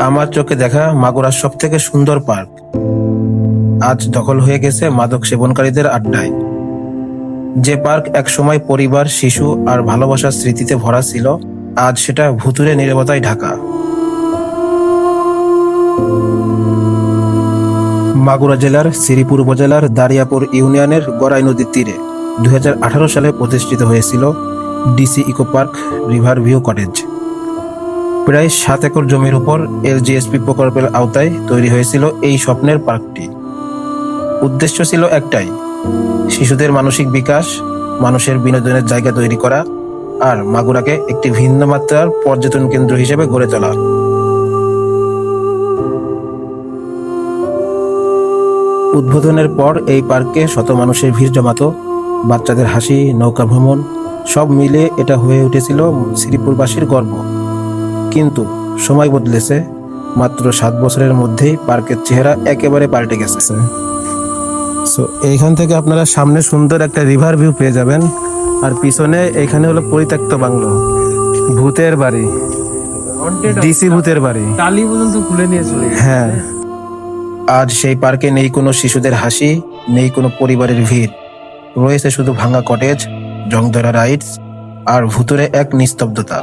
আমার চোখে দেখা মাগুরার সব থেকে সুন্দর পার্ক। আজ দখল হয়ে গেছে মাদক সেবনকারীদের আড্ডায়। যে পার্ক এক সময় পরিবার, শিশু আর ভালোবাসার স্মৃতিতে ভরা ছিল, আজ সেটা ভুতুরে নিরবতায় ঢাকা। মাগুরা জেলার শ্রীপুর উপজেলার দারিয়াপুর ইউনিয়নের গড়াই নদীর তীরে দু হাজার আঠারো সালে প্রতিষ্ঠিত হয়েছিল DC eco park river view cottage. প্রায় সাত একর জমির উপর এলজিএসপি প্রকল্পের আওতায় তৈরি হয়েছিল এই স্বপ্নের পার্কটি। উদ্দেশ্য ছিল একটাই, শিশুদের মানসিক বিকাশ, মানুষের বিনোদনের জায়গা তৈরি করা আর মাগুরাকে একটি ভিন্ন মাত্রার পর্যটন কেন্দ্র হিসেবে গড়ে তোলা। উদ্বোধনের পর এই পার্কে শত মানুষের ভিড় জমাতো, বাচ্চাদের হাসি, নৌকা ভ্রমণ, সব মিলে এটা হয়ে উঠেছিল শ্রীপুরবাসীর গর্ব। কিন্তু সময় বদলেছে। মাত্র সাত বছরের মধ্যেই পার্কের চেহারা একেবারে পাল্টে গেছে। সো এইখান থেকে আপনারা সামনে সুন্দর একটা রিভার ভিউ পেয়ে যাবেন। আর পিছনে এখানে হলো পরিত্যক্ত বাংলো। ভূতের বাড়ি। ডিসি ভূতের বাড়ি। টালি পর্যন্ত খুলে নিয়ে চলে হ্যাঁ। আজ সেই পার্কে নেই কোনো শিশুদের হাসি নেই কোনো পরিবারের ভিড়। রয়েছে শুধু ভাঙা কটেজ জংধরা রাইডস আর ভুতুরে এক নিস্তব্ধতা।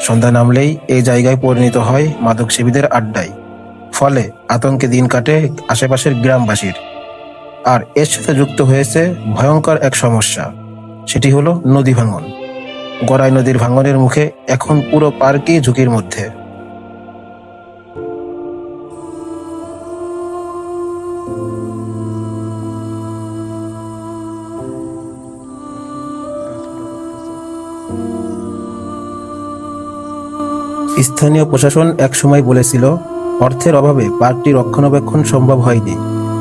সন্ধ্যা নামলেই এই জায়গায় পরিণত হয় মাদক সেবীদের আড্ডায়। ফলে আতঙ্কে দিন কাটে আশেপাশের গ্রামবাসীর। আর এর সাথে যুক্ত হয়েছে ভয়ঙ্কর এক সমস্যা। সেটি হলো নদী ভাঙন। গড়াই নদীর ভাঙনের মুখে এখন পুরো পার্কই ঝুঁকির মধ্যে। স্থানীয় প্রশাসন একসময় বলেছিল, অর্থের অভাবে পার্কটি রক্ষণাবেক্ষণ সম্ভব হয়নি,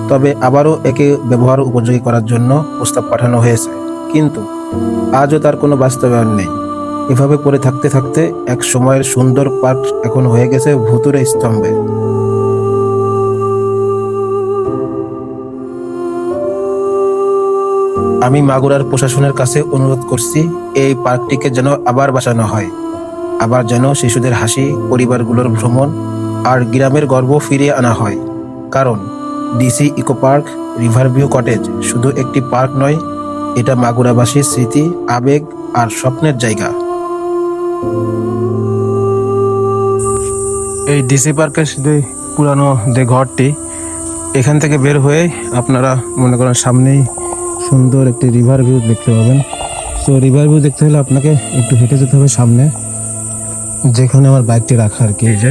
তবে আবারও একে ব্যবহার উপযোগী করার জন্য প্রস্তাব পাঠানো হয়েছে। কিন্তু আজও তার কোনো বাস্তবায়ন নেই। এভাবে পড়ে থাকতে থাকতে এক সময়ের সুন্দর পার্ক এখন হয়ে গেছে ভুতুরে স্তম্ভে। আমি মাগুরার প্রশাসনের কাছে অনুরোধ করছি, এই পার্কটিকে যেন আবার বাঁচানো হয়। আবার যেন শিশুদের হাসি, পরিবারগুলোর ভ্রমণ আর গ্রামের গর্ব ফিরিয়ে আনা হয়। কারণ DC eco park riverview cottage শুধু একটি পার্ক নয়, এটা মাগুরাবাসীর স্মৃতি, আবেগ আর স্বপ্নের জায়গা। এই ডিসি পার্কের শুধু পুরানো যে ঘরটি, এখান থেকে বের হয়ে আপনারা মনে করেন সামনেই সুন্দর একটি রিভার ভিউ দেখতে পাবেন। তো রিভার ভিউ দেখতে হলে আপনাকে একটু হেঁটে যেতে হবে সামনে। যেখানে আমার বাইকটি রাখা আর কি। যে।